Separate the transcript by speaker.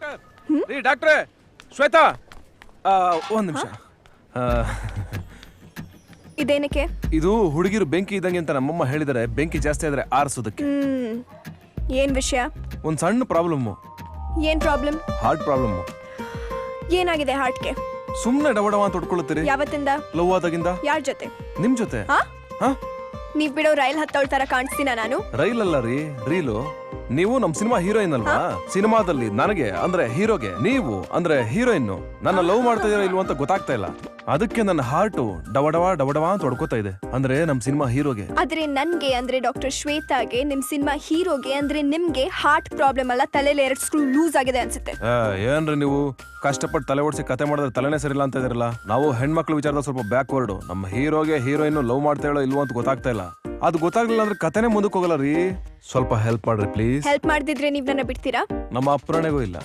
Speaker 1: Doctor. ರೀ ಡಾಕ್ಟ್ರೇ ಶ್ವೇತಾ. ಆ, ಒಂದ್ ನಿಮಿಷ.
Speaker 2: ಇದೇನಕ್ಕೆ?
Speaker 1: ಇದು ಹುಡುಗಿರು ಬೆಂಕಿ ಇದ್ದಂಗೆ ಅಂತ ನಮ್ಮಮ್ಮ ಹೇಳಿದರೆ ಬೆಂಕಿ ಜಾಸ್ತಿ ಆದ್ರೆ ಆರಿಸೋದಕ್ಕೆ.
Speaker 2: ಹ್ಮ್. ಏನ್ ವಿಷಯ?
Speaker 1: ಒಂದು ಸಣ್ಣ ಪ್ರಾಬ್ಲಮ್.
Speaker 2: ಏನ್ ಪ್ರಾಬ್ಲಮ್?
Speaker 1: Heart problem.
Speaker 2: ಏನಾಗಿದೆ ಹಾರ್ಟ್ಗೆ?
Speaker 1: ಸುಮ್ನೆ ಡವಡವ ಅಂತ ಹೊಡ್ಕೊಳ್ತೀರಿ?
Speaker 2: ಯಾವತ್ತಿಂದ?
Speaker 1: ಲವ್ ಆದಾಗಿಂದ?
Speaker 2: ಯಾರ್ ಜೊತೆ?
Speaker 1: ನಿಮ್ ಜೊತೆ?
Speaker 2: ಹಾ?
Speaker 1: ಹಾ?
Speaker 2: ನೀವ್ ಬಿಡೋ ರೈಲ್ ಹತ್ತೋಳ್ ತರ ಕಾಣಿಸ್ತೀನ ನಾನು?
Speaker 1: ರೈಲ್ ಅಲ್ಲ ರೀ ರೀಲು. ನೀವು ನಮ್ ಸಿನಿಮಾ ಹೀರೋಯಿನ್ ಅಲ್ವಾ ಸಿನಿಮಾದಲ್ಲಿ ನನಗೆ ಅಂದ್ರೆ ಹೀರೋಗೆ ನೀವು ಅಂದ್ರೆ ಹೀರೋಯಿನ್ ನನ್ನ ಲವ್ ಮಾಡ್ತಾ ಇದೀರೋ ಇಲ್ವೋ ಅಂತ ಗೊತ್ತಾಗ್ತಾ ಇಲ್ಲ. ಅದಕ್ಕೆ ನನ್ನ ಹಾರ್ಟು ಡವಡವ ಡವಡವ ಅಂತ ಹೊಡ್ಕೋತಾ ಇದೆ. ಅಂದ್ರೆ ನಮ್ ಸಿನಿಮಾ ಹೀರೋಗೆ.
Speaker 2: ಆದ್ರೆ ನನ್ಗೆ ಅಂದ್ರೆ ಡಾಕ್ಟರ್ ಶ್ವೇತಾಗೆ ನಿಮ್ ಸಿನಿಮಾ ಹೀರೋಗೆ ಅಂದ್ರೆ ನಿಮ್ಗೆ ಹಾರ್ಟ್ ಪ್ರಾಬ್ಲಮ್ ಅಲ್ಲ ತಲೆಯಲ್ಲಿ ಎರಡು ಸ್ಕ್ರೂ ಲೂಸ್ ಆಗಿದೆ ಅನ್ಸುತ್ತೆ.
Speaker 1: ಆ, ಏನ್ರಿ ನೀವು? ಕಷ್ಟಪಟ್ಟು ತಲೆ ಓಡಿಸಿ ಕತೆ ಮಾಡಿದ್ರೆ ತಲೆನೇ ಸರಿಲ್ಲ ಅಂತ ಇದಿರಲ್ಲ ನಾವು ಹೆಣ್ಮಕ್ಳು ವಿಚಾರದ ಸ್ವಲ್ಪ ಬ್ಯಾಕ್ವರ್ಡ್ ನಮ್ಮ ಹೀರೋಗೆ ಹೀರೋಯಿನ್ ಲವ್ ಮಾಡ್ತಾ ಇಳೋ ಇಲ್ವೋ ಅಂತ ಗೊತ್ತಾಗ್ತಾ ಇಲ್ಲ. ಅದು ಗೊತ್ತಾಗ್ಲಿಲ್ಲ ಅಂದ್ರೆ ಕತೆನೇ ಮುಂದಕ್ಕೆ ಹೋಗಲ್ಲ ರೀ. ಸ್ವಲ್ಪ ಹೆಲ್ಪ್ ಮಾಡ್ರಿ ಪ್ಲೀಸ್
Speaker 2: ಹೆಲ್ಪ್ ಮಾಡ್ದಿದ್ರೆ ನೀವ್ ನನ್ನ ಬಿಡ್ತೀರಾ?
Speaker 1: ನಮ್ಮ ಅಪ್ಪರಣೆಗೂ ಇಲ್ಲ.